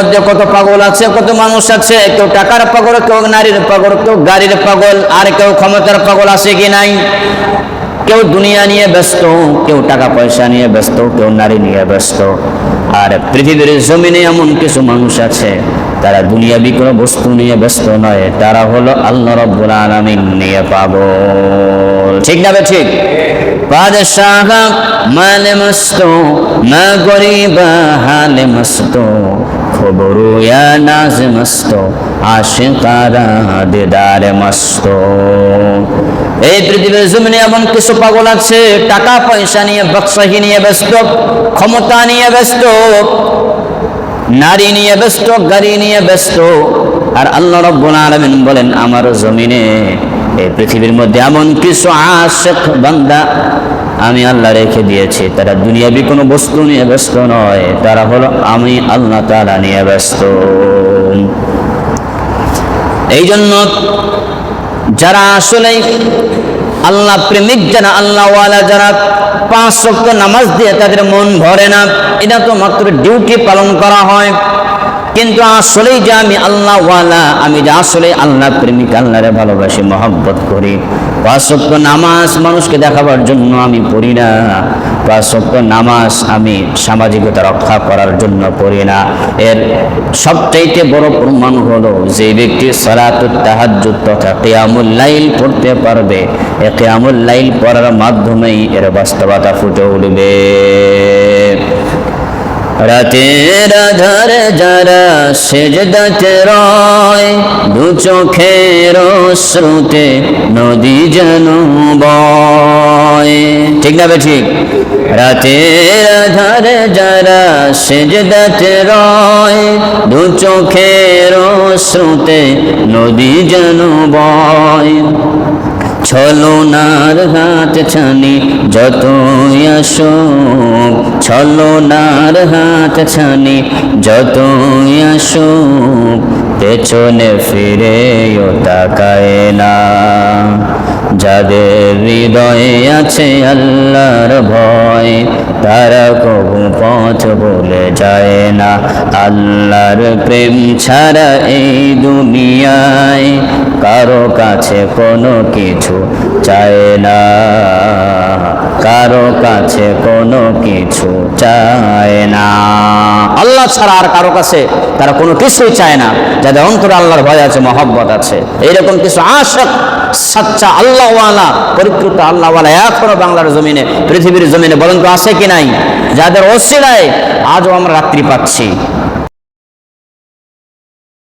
মধ্যে কত পাগল আছে, কত মানুষ আছে? কেউ টাকার পাগল, কেউ নারীর পাগল, কেউ গাড়ির পাগল, আর কেউ ক্ষমতার পাগল আছে কি নাই? কেউ দুনিয়া নিয়ে ব্যস্ত, কেউ টাকা পয়সা নিয়ে ব্যস্ত, কেউ নারী নিয়ে ব্যস্ত। আর পৃথিবীর জমিনে এমন কিছু মানুষ আছে, তারা দুনিয়া কোনো বস্তু নিয়ে ব্যস্ত নয়, তারা হলো আল্লাহ রব্বুল আলামিন নিয়ে পাগল। ঠিক না ঠিক? বাদশাহ মালে মস্ত না গরিবা হালে মস্ত। খবরু নাজ মস্ত, আশিকারা দিদারে মস্ত। এই পৃথিবীর জমিনে এমন কিছু পাগল আছে, টাকা পয়সা নিয়ে বাদশাহী নিয়ে ব্যস্ত, ক্ষমতা নিয়ে ব্যস্ত, নারী নিয়ে ব্যস্ত, গাড়ি নিয়ে ব্যস্ত। আর আল্লাহ রব্বুল আলামিন বলেন, আমার জমিনে এই পৃথিবীর মধ্যে এমন কিছু আশেক বান্দা আমি আল্লাহ রেখে দিয়েছি। তারা দুনিয়াবি কোনো বস্তু নিয়ে ব্যস্ত নয়। তারা হলো আমি আল্লাহ তাআলা নিয়ে ব্যস্ত। এই জন্য যারা আসলে আল্লাহ প্রেমিক যারা, আল্লাহওয়ালা যারা পাঁচ শক্ত নামাজ দিয়ে তাদের মন ভরে না এটা তো মাত্র ডিউটি পালন করা হয়। কিন্তু আসলেই যে আমি আল্লাহ আল্লাহওয়ালা, আমি যে আসলে আল্লাহ প্রেমিক, আল্লাহরে ভালোবাসি, মহব্বত করি। পাঁচ শক্ত নামাজ মানুষকে দেখাবার জন্য আমি পড়ি না। পাঁচ শক্ত নামাজ আমি সামাজিকতা রক্ষা করার জন্য পড়ি না। এর সবচাইতে বড় প্রমাণ হলো যে ব্যক্তি সালাতুত তাহাজ্জুদ তথা কিয়ামুল লাইল পড়তে পারবে। এ কিয়ামুল লাইল পড়ার মাধ্যমেই এর বাস্তবতা ফুটে উঠবে। রাতের আধার যারা সেজদাতে রয় দু চোখের শ্রুতে নদী যেন বয়। ঠিক না ঠিক? রাতের আধার যারা সেজদাতে রয় দু চোখের শ্রুতে নদী যেন বয়। ছলনার হাত ছানি যত আসো ছলনার হাত ছানি যত আসো পেছনে ফিরেও তাকায় না। যাদের হৃদয়ে আছে আল্লাহর ভয়, তারা কবু পথ বলে যায় না। আল্লাহর প্রেম ছাড়া এই দুনিয়ায় কারও কাছে কোনো কিছু চায় না। কারও কাছে কোনো কিছু চায় না। আল্লাহ ছাড়া আর কারও কাছে তারা কোনো কিছুই চায় না। যাদের অন্তরে আল্লাহর ভয় আছে, মহব্বত আছে। এইরকম কিছু আশক সাচ্চা, আল্লাহওয়ালা, পরিকৃত আল্লাহওয়ালা এখনও বাংলার জমিনে, পৃথিবীর জমিনে বলেন আছে কি নাই? যাদের অসিলায় আজও আমরা রাত্রি পাচ্ছি।